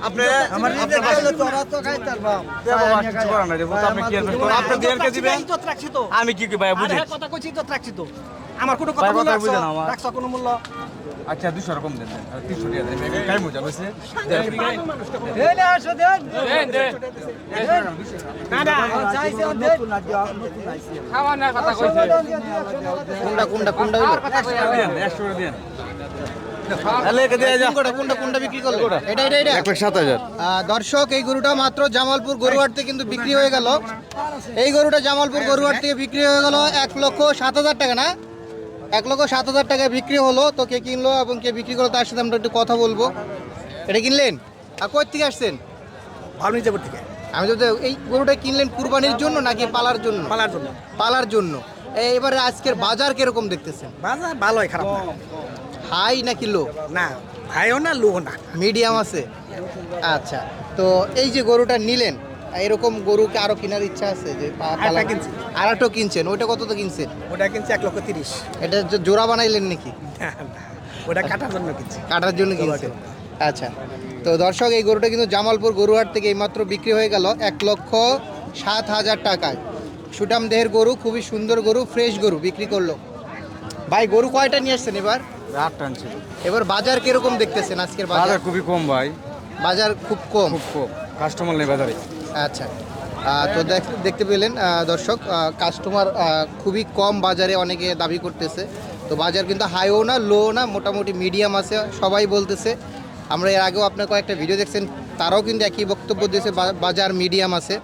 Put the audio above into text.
আপনি- আমার আমি কি তো তো। ভাই বুঝি হ্যাঁ, কথা কইছি, ইজ্জত রাখছি তো। আমার কোনো কথা বুঝে না আমার। কোনো মূল্য? আচ্ছা দুশো রকম দেন। তিনশো টাকা কাই মজা কোনটা কোনটা কোনটা? একশো করে দর্শক এই গরুটা মাত্র জামালপুর গরুহাট থেকে কিন্তু বিক্রি হয়ে গেল। এই গরুটা জামালপুর গরুহাট থেকে বিক্রি হয়ে গেল এক লক্ষ সাত হাজার টাকা না? এক লক্ষ সাত হাজার টাকায় বিক্রি হলো তো কে কিনলো এবং কে বিক্রি করল তার সাথে আমরা একটু কথা বলব। এটা কিনলেন? আর কোথা থেকে আসছেন? ভাবনিজাপুর থেকে। আমি তো এই গরুটা কিনলেন কুরবানির জন্য নাকি পালার জন্য? পালার জন্য। পালার জন্য। এবারে আজকের বাজার কীরকম দেখতেছেন? বাজার ভালোই খারাপ। না। হাই নাকি লো? না ভাইও না লো না। মিডিয়াম আছে? আচ্ছা তো এই যে গরুটা নিলেন এরকম গরুকে আরও কেনার ইচ্ছা আছে যে আরেকটা পালা- কিনছি। আর একটা কিনছেন। ওইটা কত তো কিনছেন? ওটা কিনছে এক লক্ষ তিরিশ। এটা যে জোড়া বানাইলেন নাকি? না, না, ওটা কাটার জন্য কিনছি। কাটার জন্য কিনছেন। আচ্ছা। তো দর্শক এই গরুটা কিন্তু জামালপুর গরুহাট থেকে এইমাত্র বিক্রি হয়ে গেল এক লক্ষ সাত হাজার টাকায়। সুটাম দেহের গরু খুবই সুন্দর গরু ফ্রেশ গরু বিক্রি করল। ভাই গরু কয়টা নিয়ে আসছেন এবার? আট টান এবার বাজার কীরকম দেখতেছেন আজকের বাজার? বাজার খুবই কম ভাই। বাজার খুব কম। খুব কম। কাস্টমার নেই বাজারে। আচ্ছা। তো দেখ- দেখতে পেলেন দর্শক কাস্টমার খুবই কম বাজারে অনেকে দাবি করতেছে। তো বাজার কিন্তু হাইও না লো না, মোটামুটি মিডিয়াম আছে, সবাই বলতেছে। আমরা এর আগেও আপনার কয়েকটা ভিডিও দেখছেন, তারাও কিন্তু একই বক্তব্য দিয়েছে বাজার মিডিয়াম আছে।